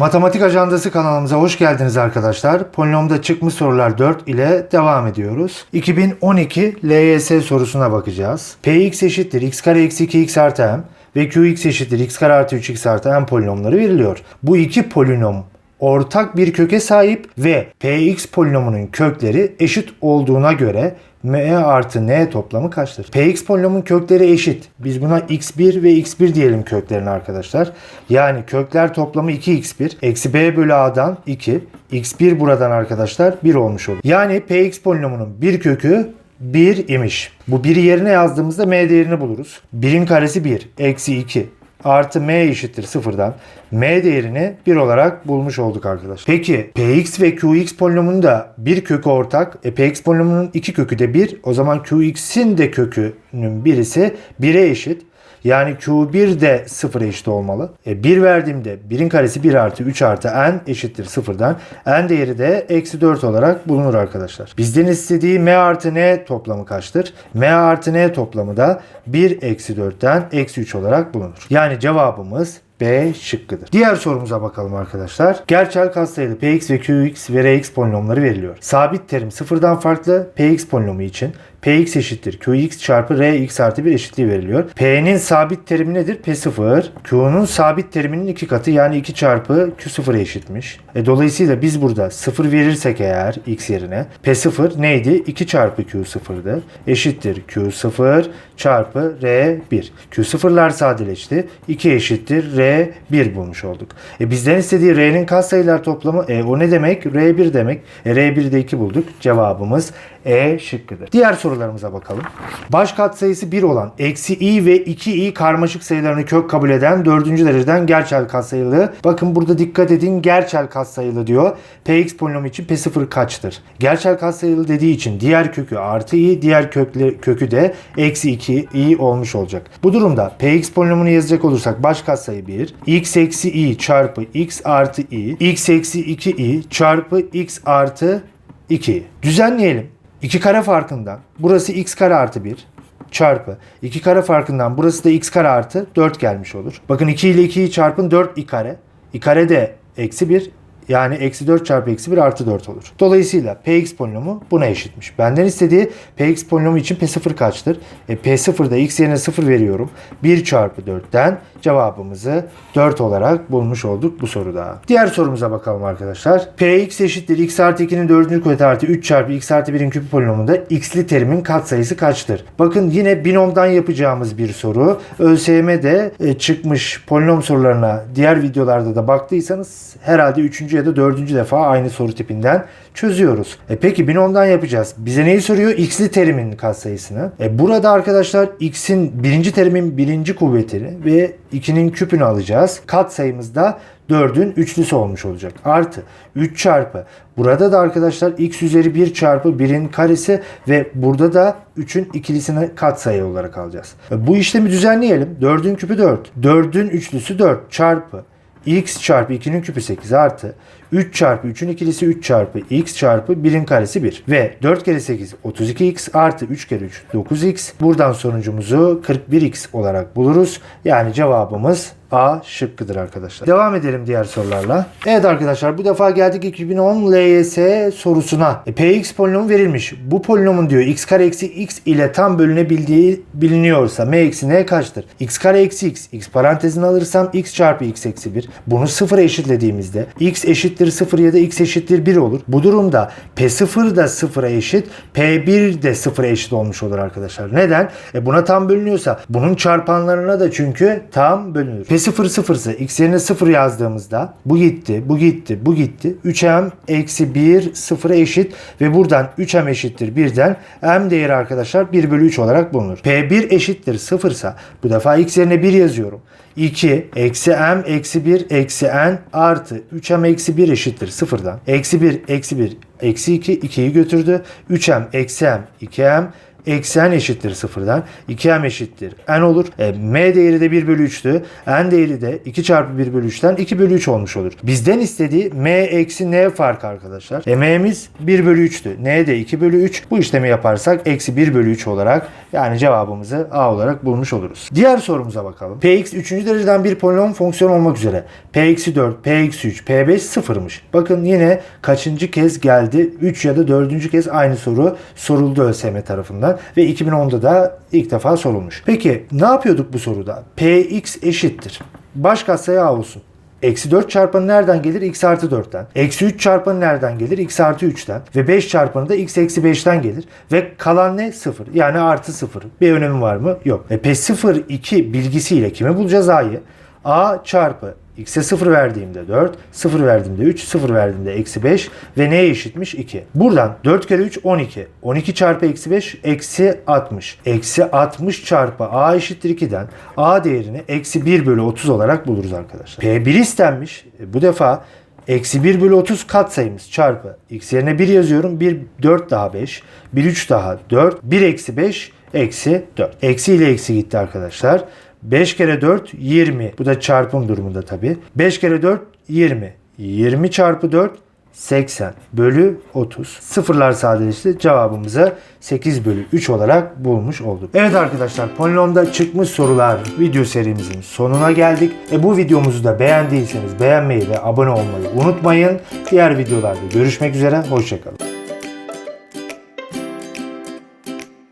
Matematik Ajandası kanalımıza hoş geldiniz arkadaşlar. Polinomda çıkmış sorular 4 ile devam ediyoruz. 2012 LYS sorusuna bakacağız. Px eşittir x kare eksi 2x artı m ve qx eşittir x kare artı 3x artı m polinomları veriliyor. Bu iki polinom ortak bir köke sahip ve px polinomunun kökleri eşit olduğuna göre m artı n toplamı kaçtır? px polinomun kökleri eşit. Biz buna x1 ve x1 diyelim köklerine arkadaşlar. Yani kökler toplamı 2x1 eksi b bölü a'dan 2 x1 buradan arkadaşlar 1 olmuş olur. Yani px polinomunun bir kökü 1 imiş. Bu 1'i yerine yazdığımızda m değerini buluruz. 1'in karesi 1 eksi 2 artı m eşittir sıfırdan m değerini 1 olarak bulmuş olduk arkadaşlar. Peki px ve qx polinomunun da bir kökü ortak. E, px polinomunun iki kökü de 1. O zaman qx'in de kökünün birisi 1'e eşit. Yani Q1 de 0'a eşit olmalı. E 1 verdiğimde 1'in karesi 1 artı 3 artı n eşittir 0'dan. n değeri de eksi 4 olarak bulunur arkadaşlar. Bizden istediği m artı n toplamı kaçtır? m artı n toplamı da 1 eksi 4'ten eksi 3 olarak bulunur. Yani cevabımız B şıkkıdır. Diğer sorumuza bakalım arkadaşlar. Gerçel katsayılı Px ve Qx ve Rx polinomları veriliyor. Sabit terim sıfırdan farklı Px polinomu için Px eşittir Qx çarpı Rx artı 1 eşitliği veriliyor. P'nin sabit terimi nedir? P0. Q'nun sabit teriminin iki katı yani 2 çarpı Q0 eşitmiş. E, dolayısıyla biz burada 0 verirsek eğer x yerine P0 neydi? 2 çarpı Q0'dı. Eşittir Q0 çarpı R1. Q0'lar sadeleşti. 2 eşittir R1 bulmuş olduk. E, bizden istediği R'nin katsayılar toplamı e, o ne demek? R1 demek. E, R1'de 2 bulduk. Cevabımız E şıkkıdır. Diğer sorularımıza bakalım. Baş katsayısı 1 olan eksi i ve 2i karmaşık sayılarını kök kabul eden 4. dereceden gerçel katsayılı. Bakın burada dikkat edin gerçel katsayılı diyor. Px polinomu için P0 kaçtır? Gerçel katsayılı dediği için diğer kökü artı i, diğer kökle, kökü de eksi 2 i olmuş olacak. Bu durumda Px polinomunu yazacak olursak baş katsayı 1, x eksi i çarpı x artı i, x eksi 2 i çarpı x artı 2. Düzenleyelim. 2 kare farkından burası x kare artı 1 çarpı 2 kare farkından burası da x kare artı 4 gelmiş olur. Bakın 2 ile 2'yi çarpın 4 i kare. i kare de eksi 1 yani eksi 4 çarpı eksi 1 artı 4 olur. Dolayısıyla px polinomu buna eşitmiş. Benden istediği px polinomu için p0 kaçtır? E, p0'da x yerine 0 veriyorum. 1 çarpı 4'ten cevabımızı 4 olarak bulmuş olduk bu soruda. Diğer sorumuza bakalım arkadaşlar. px eşittir x artı 2'nin 4. kuvveti artı 3 çarpı x artı 1'in küpü polinomunda x'li terimin katsayısı kaçtır? Bakın yine binomdan yapacağımız bir soru. ÖSYM'de e, çıkmış polinom sorularına diğer videolarda da baktıysanız herhalde 3. ya da 4. defa aynı soru tipinden çözüyoruz. E peki binomdan yapacağız. Bize neyi soruyor? X'li terimin katsayısını. E burada arkadaşlar x'in birinci terimin birinci kuvvetini ve 2'nin küpünü alacağız. Katsayımız da 4'ün üçlüsü olmuş olacak. Artı 3 çarpı. Burada da arkadaşlar x üzeri 1 çarpı 1'in karesi ve burada da 3'ün ikilisini katsayı olarak alacağız. Bu işlemi düzenleyelim. 4'ün küpü 4. 4'ün üçlüsü 4 çarpı x çarpı 2'nin küpü 8 artı 3 çarpı 3'ün ikilisi 3 çarpı x çarpı 1'in karesi 1. Ve 4 kere 8 32x artı 3 kere 3 9x. Buradan sonucumuzu 41x olarak buluruz. Yani cevabımız A şıkkıdır arkadaşlar. Devam edelim diğer sorularla. Evet arkadaşlar bu defa geldik 2010 LYS sorusuna. E, Px polinomu verilmiş. Bu polinomun diyor x kare eksi x ile tam bölünebildiği biliniyorsa m eksi n kaçtır? x kare eksi x. x parantezini alırsam x çarpı x eksi 1. Bunu sıfıra eşitlediğimizde x eşittir 0 ya da x eşittir 1 olur. Bu durumda P0 da sıfıra eşit. P1 de sıfıra eşit olmuş olur arkadaşlar. Neden? E buna tam bölünüyorsa bunun çarpanlarına da çünkü tam bölünür. P0 sıfırsa x yerine 0 yazdığımızda bu gitti, bu gitti, bu gitti. 3m eksi 1 sıfıra eşit ve buradan 3m eşittir 1'den m değeri arkadaşlar 1 bölü 3 olarak bulunur. P1 eşittir 0 ise bu defa x yerine 1 yazıyorum. 2 eksi m eksi 1 eksi n artı 3m eksi 1 eşittir 0'dan. Eksi 1 eksi 1 eksi 2 2'yi götürdü. 3m eksi m 2m eksi n eşittir sıfırdan. 2m eşittir n olur. E, m değeri de 1 bölü 3'tü. n değeri de 2 çarpı 1 bölü 3'ten 2 bölü 3 olmuş olur. Bizden istediği m eksi n fark arkadaşlar. E, m'miz 1 bölü 3'tü. n de 2 bölü 3. Bu işlemi yaparsak eksi 1 bölü 3 olarak yani cevabımızı a olarak bulmuş oluruz. Diğer sorumuza bakalım. px 3. dereceden bir polinom fonksiyon olmak üzere. p-4, p-3, p5 sıfırmış. Bakın yine kaçıncı kez geldi? 3 ya da 4. kez aynı soru soruldu ÖSYM tarafından ve 2010'da da ilk defa sorulmuş. Peki ne yapıyorduk bu soruda? px eşittir. Baş katsayı a olsun. Eksi 4 çarpanı nereden gelir? x artı 4'ten. Eksi 3 çarpanı nereden gelir? x artı 3'ten. Ve 5 çarpanı da x eksi 5'ten gelir. Ve kalan ne? 0. Yani artı 0. Bir önemi var mı? Yok. E P0 2 bilgisiyle kimi bulacağız a'yı? a çarpı x'e 0 verdiğimde 4, 0 verdiğimde 3, 0 verdiğimde eksi 5 ve neye eşitmiş? 2. Buradan 4 kere 3 12. 12 çarpı eksi 5 eksi 60. Eksi 60 çarpı a eşittir 2'den a değerini eksi 1 bölü 30 olarak buluruz arkadaşlar. P1 istenmiş. E, bu defa Eksi 1 bölü 30 katsayımız çarpı. X yerine 1 yazıyorum. 1 4 daha 5. 1 3 daha 4. 1 eksi 5 eksi 4. Eksi ile eksi gitti arkadaşlar. 5 kere 4 20. Bu da çarpım durumunda tabi. 5 kere 4 20. 20 çarpı 4 80 bölü 30. Sıfırlar sadeleşti. Cevabımızı 8 bölü 3 olarak bulmuş olduk. Evet arkadaşlar polinomda çıkmış sorular video serimizin sonuna geldik. E bu videomuzu da beğendiyseniz beğenmeyi ve abone olmayı unutmayın. Diğer videolarda görüşmek üzere. Hoşçakalın.